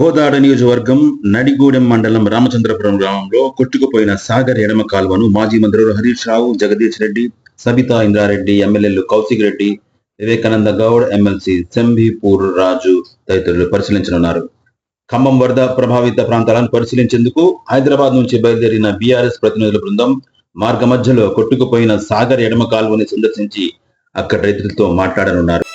కోదాడ నియోజకవర్గం నడిగూడెం మండలం రామచంద్రపురం గ్రామంలో కొట్టుకుపోయిన సాగర్ ఎడమ కాలువను మాజీ మంత్రులు హరీష్ రావు జగదీష్ రెడ్డి సబితా ఇంద్రారెడ్డి ఎమ్మెల్యేలు కౌశిక్ రెడ్డి వివేకానంద గౌడ్ ఎమ్మెల్సీ శంభిపూర్ రాజు తదితరులు పరిశీలించనున్నారు. ఖమ్మం వరద ప్రభావిత ప్రాంతాలను పరిశీలించేందుకు హైదరాబాద్ నుంచి బయలుదేరిన బీఆర్ఎస్ ప్రతినిధుల బృందం మార్గ మధ్యలో కొట్టుకుపోయిన సాగర్ ఎడమ కాలువని సందర్శించి అక్కడ రైతులతో మాట్లాడనున్నారు.